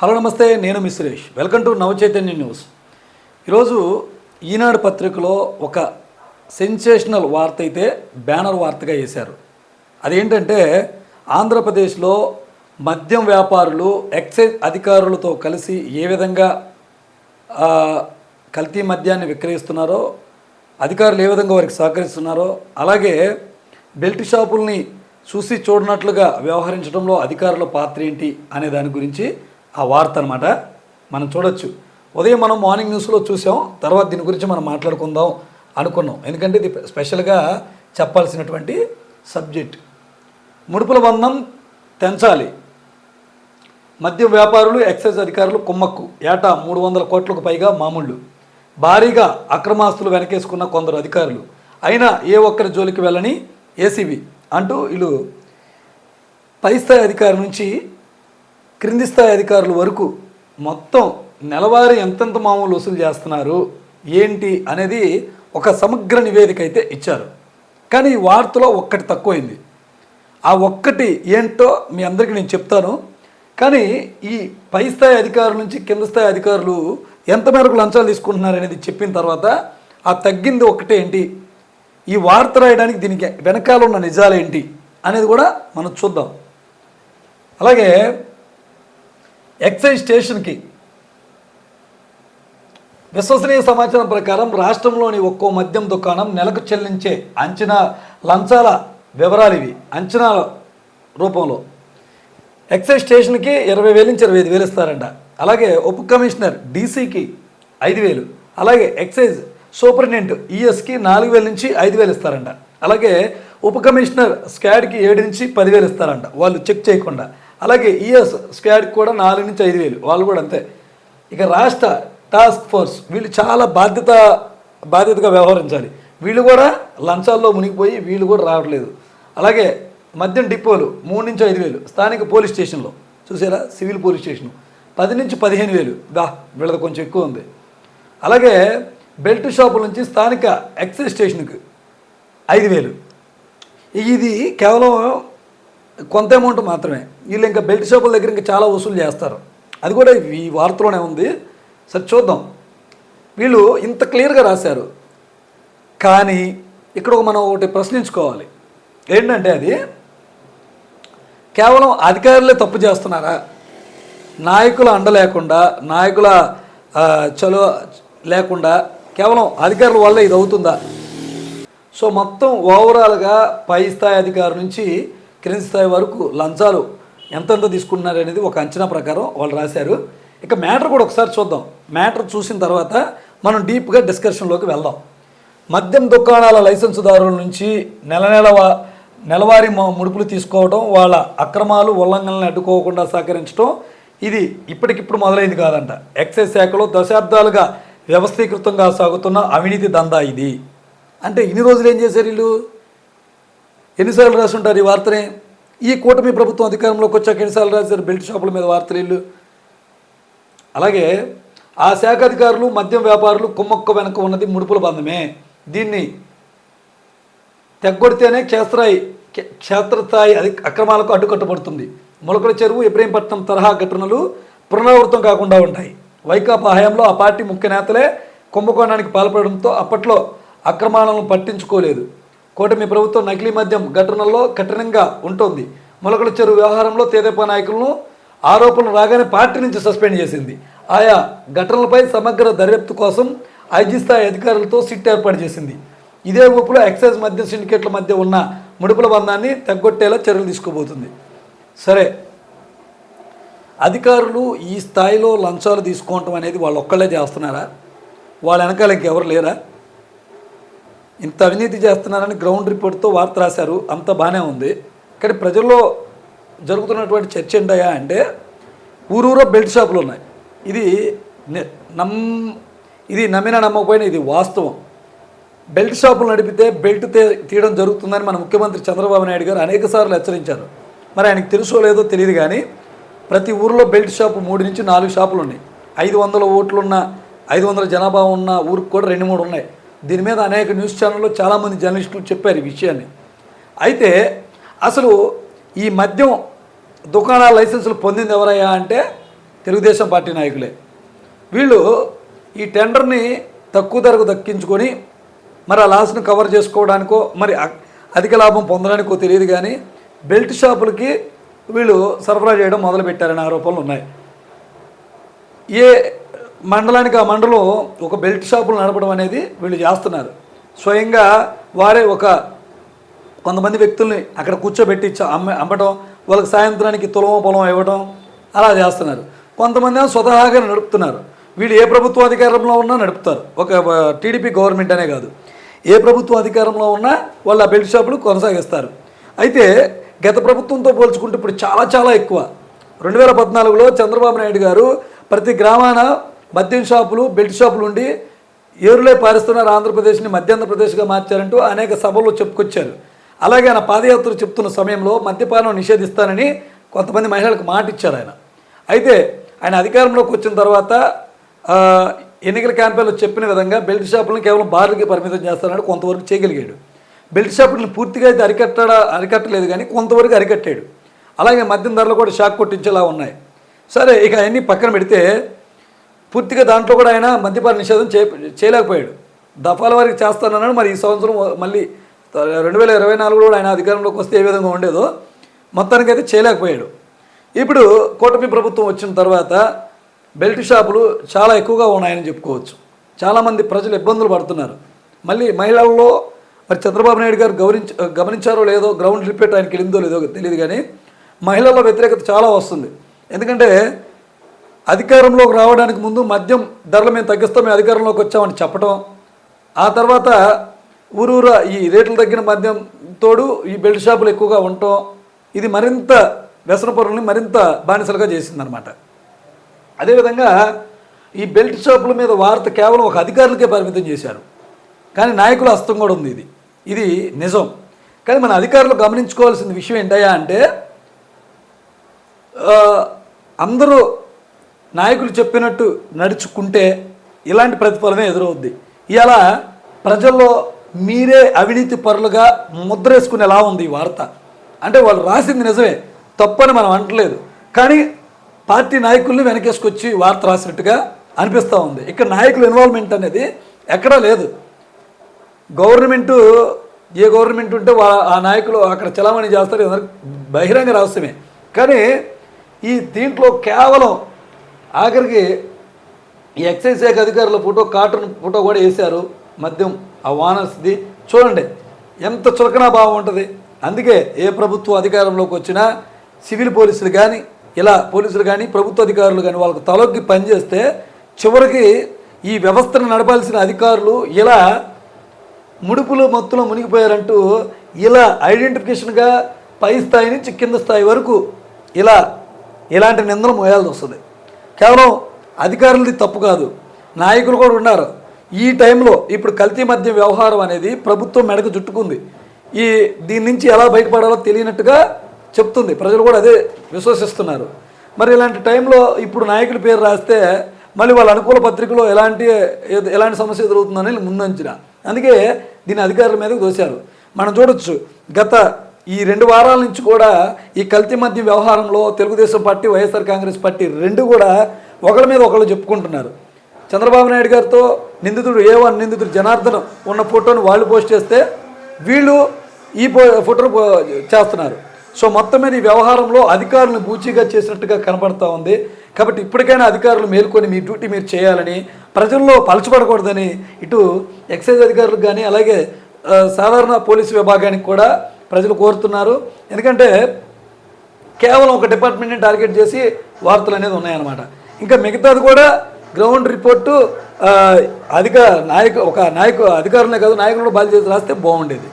Hello నమస్తే నేను మీ Suresh. Welcome to Navachaitanya news. ఈరోజు ఈనాడు పత్రికలో ఒక సెన్సేషనల్ వార్త అయితే బ్యానర్ వార్తగా వేశారు. అదేంటంటే ఆంధ్రప్రదేశ్లో మద్యం వ్యాపారులు ఎక్సైజ్ అధికారులతో కలిసి ఏ విధంగా కల్తీ మద్యాన్ని విక్రయిస్తున్నారో అధికారులు ఏ విధంగా వారికి సహకరిస్తున్నారో అలాగే బెల్ట్ షాపుల్ని చూసి చూడనట్లుగా వ్యవహరించడంలో అధికారుల పాత్ర ఏంటి అనే దాని గురించి ఆ వార్త అనమాట మనం చూడొచ్చు. ఉదయం మనం మార్నింగ్ న్యూస్లో చూసాం తర్వాత దీని గురించి మనం మాట్లాడుకుందాం అనుకున్నాం. ఎందుకంటే ఇది స్పెషల్గా చెప్పాల్సినటువంటి సబ్జెక్ట్. ముడుపుల బంధం తెంచాలి. మద్యం వ్యాపారులు ఎక్సైజ్ అధికారులు కుమ్మక్కు. ఏటా మూడు వందల కోట్లకు పైగా మామూళ్ళు. భారీగా అక్రమాస్తులు వెనకేసుకున్న కొందరు అధికారులు. అయినా ఏ ఒక్కరి జోలికి వెళ్ళని ఏసీబీ అంటూ వీళ్ళు పై స్థాయి అధికారి నుంచి క్రింది స్థాయి అధికారుల వరకు మొత్తం నెలవారీ ఎంతెంత మామూలు వసూలు చేస్తున్నారు ఏంటి అనేది ఒక సమగ్ర నివేదిక అయితే ఇచ్చారు. కానీ ఈ వార్తలో ఒక్కటి తక్కువైంది. ఆ ఒక్కటి ఏంటో మీ అందరికీ నేను చెప్తాను. కానీ ఈ పై స్థాయి అధికారుల నుంచి కింద స్థాయి అధికారులు ఎంత మేరకు లంచాలు తీసుకుంటున్నారు అనేది చెప్పిన తర్వాత ఆ తగ్గింది ఒక్కటే ఏంటి? ఈ వార్త రాయడానికి దీనికి వెనకాల ఉన్న నిజాలు ఏంటి అనేది కూడా మనం చూద్దాం. అలాగే ఎక్సైజ్ స్టేషన్కి. విశ్వసనీయ సమాచారం ప్రకారం రాష్ట్రంలోని ఒక్కో మద్యం దుకాణం నెలకు చెల్లించే అంచనా లంచాల వివరాలు ఇవి. అంచనాల రూపంలో. ఎక్సైజ్ స్టేషన్కి ఇరవై వేలు నుంచి ఇరవై ఐదు వేలు ఇస్తారంట. అలాగే ఉప కమిషనర్ డీసీకి ఐదు వేలు. అలాగే ఎక్సైజ్ సూపరింటెండెంట్ ఈఎస్కి నాలుగు వేల నుంచి ఐదు వేలు ఇస్తారంట. అలాగే ఉప కమిషనర్ స్కాడ్కి ఏడు నుంచి పదివేలు ఇస్తారంట. వాళ్ళు చెక్ చేయకుండా. అలాగే ఈఎస్ స్క్వాడ్ కూడా నాలుగు నుంచి ఐదు వేలు. వాళ్ళు కూడా అంతే. ఇక రాష్ట్ర టాస్క్ ఫోర్స్ వీళ్ళు చాలా బాధ్యత బాధ్యతగా వ్యవహరించాలి. వీళ్ళు కూడా లంచాల్లో మునిగిపోయి వీళ్ళు కూడా రావట్లేదు. అలాగే మద్యం డిపోలు మూడు నుంచి ఐదు వేలు. స్థానిక పోలీస్ స్టేషన్లో. చూసారా? Civil police station. పది నుంచి పదిహేను వేలు. దా వీళ్ళది కొంచెం ఎక్కువ ఉంది. అలాగే బెల్ట్ షాపుల నుంచి స్థానిక ఎక్సైజ్ స్టేషన్కి ఐదు వేలు. ఇది కేవలం కొంత అమౌంట్ మాత్రమే. వీళ్ళు ఇంకా బెల్ట్ షాపుల దగ్గర ఇంకా చాలా వసూలు చేస్తారు. అది కూడా ఈ వార్తలోనే ఉంది. సరే చూద్దాం. వీళ్ళు ఇంత క్లియర్గా రాశారు. కానీ ఇక్కడ ఒక మనం ఒకటి ప్రశ్నించుకోవాలి. ఏంటంటే అది కేవలం అధికారులే తప్పు చేస్తున్నారా? నాయకుల అండ లేకుండా నాయకుల ఆ, చలో లేకుండా కేవలం అధికారుల వల్ల ఇది అవుతుందా? సో మొత్తం ఓవరాల్గా పై స్థాయి అధికారి నుంచి క్రింది స్థాయి వరకు లంచాలు ఎంతెంత తీసుకుంటున్నారు అనేది ఒక అంచనా ప్రకారం వాళ్ళు రాశారు. ఇక మ్యాటర్ కూడా ఒకసారి చూద్దాం. మ్యాటర్ చూసిన తర్వాత మనం డీప్గా డిస్కషన్లోకి వెళ్దాం. మద్యం దుకాణాల లైసెన్సుదారుల నుంచి నెల నెల నెలవారీ ముడుపులు తీసుకోవడం వాళ్ళ అక్రమాలు ఉల్లంఘనలను అడ్డుకోకుండా సహకరించడం ఇది ఇప్పటికిప్పుడు మొదలైంది కాదంట. ఎక్సైజ్ శాఖలో దశాబ్దాలుగా వ్యవస్థీకృతంగా సాగుతున్న అవినీతి దందా ఇది. అంటే ఇన్ని రోజులు ఏం చేశారు వీళ్ళు? ఎన్నిసార్లు రాసుంటారు ఈ వార్తని? ఈ కూటమి ప్రభుత్వం అధికారంలోకి వచ్చాక ఎన్నిసార్లు రాశారు బెల్ట్ షాపుల మీద వార్తలు ఇల్లు అలాగే ఆ శాఖ అధికారులు మద్యం వ్యాపారులు కుమ్మక్క వెనక ఉన్నది ముడుపుల బంధమే. దీన్ని తెగ్గొడితేనే క్షేత్రాయి క్షేత్రస్థాయి అది అక్రమాలకు అడ్డుకట్టబడుతుంది. మొలకల చెరువు ఇబ్రహీంపట్నం తరహా ఘటనలు పునరావృతం కాకుండా ఉంటాయి. వైకాపా హయాంలో ఆ పార్టీ ముఖ్య నేతలే కుంభకోణానికి పాల్పడడంతో అప్పట్లో అక్రమాలను పట్టించుకోలేదు. కూటమి ప్రభుత్వం నకిలీ మద్యం ఘటనల్లో కఠినంగా ఉంటుంది. మొలకల చెరువు వ్యవహారంలో తెదేపా నాయకులను ఆరోపణలు రాగానే పార్టీ నుంచి సస్పెండ్ చేసింది. ఆయా ఘటనలపై సమగ్ర దర్యాప్తు కోసం ఐజీ స్థాయి అధికారులతో సిట్ ఏర్పాటు చేసింది. ఇదే ఊపులో ఎక్సైజ్ మద్య సిండికేట్ల మధ్య ఉన్న ముడుపుల బంధాన్ని తగ్గొట్టేలా చర్యలు తీసుకోబోతుంది. సరే అధికారులు ఈ స్థాయిలో లంచాలు తీసుకోవటం అనేది వాళ్ళు ఒక్కళ్ళే చేస్తున్నారా? వాళ్ళ వెనకాల ఇంకెవరు లేరా? ఇంత అవినీతి చేస్తున్నారని గ్రౌండ్ రిపోర్ట్తో వార్త రాశారు. అంత బాగానే ఉంది. కానీ ప్రజల్లో జరుగుతున్నటువంటి చర్చ ఏంటయా అంటే ఊరూరో బెల్ట్ షాపులు ఉన్నాయి. ఇది నమ్ ఇది నమ్మినా నమ్మకపోయినా ఇది వాస్తవం. బెల్ట్ షాపులు నడిపితే బెల్ట్ తీయడం జరుగుతుందని మన ముఖ్యమంత్రి చంద్రబాబు నాయుడు గారు అనేక సార్లు హెచ్చరించారు. మరి ఆయనకు తెలుసో లేదో తెలియదు కానీ ప్రతి ఊరిలో బెల్ట్ షాపు మూడు నుంచి నాలుగు షాపులు ఉన్నాయి. ఐదు వందల ఓట్లున్న ఐదు వందల జనాభా ఉన్న ఊరికి కూడా రెండు మూడు ఉన్నాయి. దీని మీద అనేక న్యూస్ ఛానల్లో చాలామంది జర్నలిస్టులు చెప్పారు ఈ విషయాన్ని. అయితే అసలు ఈ మద్యం దుకాణాల లైసెన్సులు పొందింది ఎవరయ్యా అంటే తెలుగుదేశం పార్టీ నాయకులే. వీళ్ళు ఈ టెండర్ని తక్కువ ధరకు దక్కించుకొని మరి ఆ లాస్ను కవర్ చేసుకోవడానికో మరి అధిక లాభం పొందడానికో తెలియదు కానీ బెల్ట్ షాపులకి వీళ్ళు సరఫరా చేయడం మొదలుపెట్టారనే ఆరోపణలు ఉన్నాయి. ఏ మండలానికి ఆ మండలం ఒక బెల్ట్ షాపులు నడపడం అనేది వీళ్ళు చేస్తున్నారు. స్వయంగా వారే ఒక కొంతమంది వ్యక్తుల్ని అక్కడ కూర్చోబెట్టి అమ్మ అమ్మటం వాళ్ళకి సాయంత్రానికి తులవం పొలం ఇవ్వడం అలా చేస్తున్నారు. కొంతమంది స్వతహాగా నడుపుతున్నారు. వీళ్ళు ఏ ప్రభుత్వ అధికారంలో ఉన్నా నడుపుతారు. ఒక టీడీపీ గవర్నమెంట్ అనే కాదు. ఏ ప్రభుత్వ అధికారంలో ఉన్నా వాళ్ళు ఆ బెల్ట్ షాపులు కొనసాగిస్తారు. అయితే గత ప్రభుత్వంతో పోల్చుకుంటే ఇప్పుడు చాలా చాలా ఎక్కువ. రెండు వేల పద్నాలుగులో చంద్రబాబు నాయుడు గారు ప్రతి గ్రామాన మద్యం షాపులు బెల్ట్ షాపులు ఉండి ఏరులే పారిస్తున్నారు ఆంధ్రప్రదేశ్ని మధ్యాంధ్రప్రదేశ్గా మార్చారంటూ అనేక సభల్లో చెప్పుకొచ్చారు. అలాగే ఆయన పాదయాత్ర చెప్తున్న సమయంలో మద్యపానం నిషేధిస్తానని కొంతమంది మహిళలకు మాట ఇచ్చారు ఆయన. అయితే ఆయన అధికారంలోకి వచ్చిన తర్వాత ఎన్నికల క్యాంపెయిన్లో చెప్పిన విధంగా బెల్ట్ షాపులను కేవలం బార్లకి పరిమితం చేస్తానని కొంతవరకు చేయగలిగాడు. బెల్ట్ షాపులను పూర్తిగా అయితే అరికట్ట అరికట్టలేదు కానీ కొంతవరకు అరికట్టాడు. అలాగే మద్యం ధరలు కూడా షాక్ కొట్టించేలా ఉన్నాయి. సరే ఇక అవన్నీ పక్కన పెడితే పూర్తిగా దాంట్లో కూడా ఆయన మద్యపాన నిషేధం చే చేయలేకపోయాడు. దఫాల వారికి చేస్తానన్నాడు. మరి ఈ సంవత్సరం మళ్ళీ రెండు వేల ఇరవై నాలుగులో కూడా ఆయన అధికారంలోకి వస్తే ఏ విధంగా ఉండేదో మొత్తానికి అయితే చేయలేకపోయాడు. ఇప్పుడు కూటమి ప్రభుత్వం వచ్చిన తర్వాత బెల్ట్ షాపులు చాలా ఎక్కువగా ఉన్నాయని చెప్పుకోవచ్చు. చాలామంది ప్రజలు ఇబ్బందులు పడుతున్నారు. మళ్ళీ మహిళల్లో మరి చంద్రబాబు నాయుడు గారు గౌరించ గమనించారో లేదో గ్రౌండ్ రిపోర్ట్ ఆయనకి వెళ్ళిందో లేదో తెలియదు కానీ మహిళల్లో వ్యతిరేకత చాలా వస్తుంది. ఎందుకంటే అధికారంలోకి రావడానికి ముందు మద్యం ధరలు మేము తగ్గిస్తాం మేము అధికారంలోకి వచ్చామని చెప్పడం ఆ తర్వాత ఊరూర ఈ రేట్లు తగ్గిన మద్యం తోడు ఈ బెల్ట్ షాపులు ఎక్కువగా ఉండటం. ఇది మరింత వ్యసన మరింత బానిసలుగా చేసిందనమాట అదేవిధంగా ఈ బెల్ట్ షాపుల మీద వార్త కేవలం ఒక అధికారులకే పరిమితం చేశారు. కానీ నాయకుల హస్తం కూడా ఉంది ఇది. ఇది నిజం. కానీ మన అధికారులు గమనించుకోవాల్సిన విషయం ఏంటయ్యా అంటే అందరూ నాయకులు చెప్పినట్టు నడుచుకుంటే ఇలాంటి ప్రతిఫలమే ఎదురవుద్ది. ఇలా ప్రజల్లో మీరే అవినీతి పరులుగా ముద్రేసుకునేలా ఉంది ఈ వార్త. అంటే వాళ్ళు రాసింది నిజమే తప్పని మనం అంటలేదు కానీ పార్టీ నాయకుల్ని వెనకేసుకొచ్చి వార్త రాసినట్టుగా అనిపిస్తూ ఉంది. ఇక్కడ నాయకుల ఇన్వాల్వ్మెంట్ అనేది ఎక్కడా లేదు. గవర్నమెంటు ఏ గవర్నమెంట్ ఉంటే వా ఆ నాయకులు అక్కడ చలామణి చేస్తారు బహిరంగ రహస్యమే. కానీ ఈ దీంట్లో కేవలం ఆఖరికి ఈ ఎక్సైజ్ శాఖ అధికారుల ఫోటో కాటన్ ఫోటో కూడా వేశారు. మద్యం ఆ వానర్స్ది చూడండి ఎంత చులకనా భావం ఉంటుంది. అందుకే ఏ ప్రభుత్వ అధికారంలోకి వచ్చినా సివిల్ పోలీసులు కానీ ఇలా పోలీసులు కానీ ప్రభుత్వ అధికారులు కానీ వాళ్ళకు తలొక్కి పనిచేస్తే చివరికి ఈ వ్యవస్థను నడపాల్సిన అధికారులు ఇలా ముడుపులు మత్తులో మునిగిపోయారంటూ ఇలా ఐడెంటిఫికేషన్గా పై స్థాయి నుంచి కింద స్థాయి వరకు ఇలా ఇలాంటి నిందలు మోయాల్సి వస్తుంది. కేవలం అధికారులది తప్పు కాదు. నాయకులు కూడా ఉన్నారు. ఈ టైంలో ఇప్పుడు కల్తీ మద్యం వ్యవహారం అనేది ప్రభుత్వం మెడకు చుట్టుకుంది. ఈ దీని నుంచి ఎలా బయటపడాలో తెలియనట్టుగా చెప్తుంది. ప్రజలు కూడా అదే విశ్వసిస్తున్నారు. మరి ఇలాంటి టైంలో ఇప్పుడు నాయకుల పేరు రాస్తే మళ్ళీ వాళ్ళ అనుకూల పత్రికలో ఎలాంటి ఎలాంటి సమస్య ఎదురవుతుందని ముందంచిన. అందుకే దీని అధికారుల మీదకు దోశారు మనం చూడొచ్చు. గత ఈ రెండు వారాల నుంచి కూడా ఈ కల్తీ మధ్య వ్యవహారంలో Telugu Desam party YSR Congress party రెండు కూడా ఒకళ్ళ మీద ఒకళ్ళు చెప్పుకుంటున్నారు. చంద్రబాబు నాయుడు గారితో నిందితుడు ఏ వన్ నిందితుడు జనార్దన్ ఉన్న ఫోటోను వాళ్ళు పోస్ట్ చేస్తే వీళ్ళు ఈ ఫోటోను చేస్తున్నారు. సో మొత్తం మీద ఈ వ్యవహారంలో అధికారులను బూచీగా చేసినట్టుగా కనబడతా ఉంది. కాబట్టి ఇప్పటికైనా అధికారులు మేల్కొని మీ డ్యూటీ మీరు చేయాలని ప్రజల్లో పలచబడకూడదని ఇటు ఎక్సైజ్ అధికారులకు కానీ అలాగే సాధారణ పోలీసు విభాగానికి కూడా ప్రజలు కోరుతున్నారు. ఎందుకంటే కేవలం ఒక డిపార్ట్మెంట్ని టార్గెట్ చేసి వార్తలు అనేది ఉన్నాయన్నమాట. ఇంకా మిగతాది కూడా గ్రౌండ్ రిపోర్టు అధిక నాయకు ఒక నాయకు అధికారులే కాదు నాయకులు కూడా బాధ్యత రాస్తే బాగుండేది.